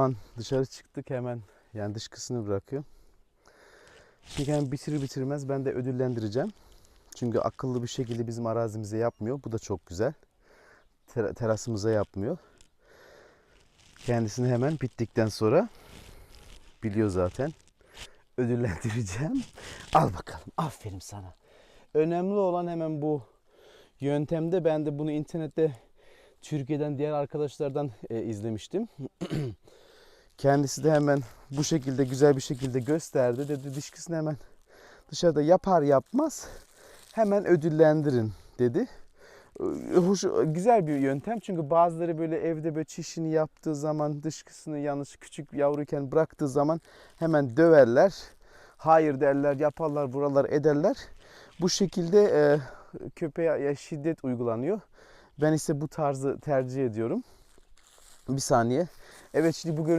an dışarı çıktık hemen yani dışkısını bırakıyor. Şimdi hemen bitirir bitirmez ben de ödüllendireceğim. Çünkü akıllı bir şekilde bizim arazimize yapmıyor. Bu da çok güzel. Ter- terasımıza yapmıyor. Kendisini hemen bittikten sonra biliyor zaten. Ödüllendireceğim. Al bakalım. Aferin sana. Önemli olan hemen bu yöntemde. Ben de bunu internette Türkiye'den diğer arkadaşlardan e, izlemiştim. Kendisi de hemen bu şekilde güzel bir şekilde gösterdi. Dedi dışkısını hemen dışarıda yapar yapmaz hemen ödüllendirin dedi. Ee, Hoş, güzel bir yöntem çünkü bazıları böyle evde böyle çişini yaptığı zaman dışkısını yanlış küçük yavruyken bıraktığı zaman hemen döverler. Hayır derler, yaparlar, buralar ederler. Bu şekilde e, köpeğe ya şiddet uygulanıyor. Ben ise bu tarzı tercih ediyorum. Bir saniye. Evet şimdi bu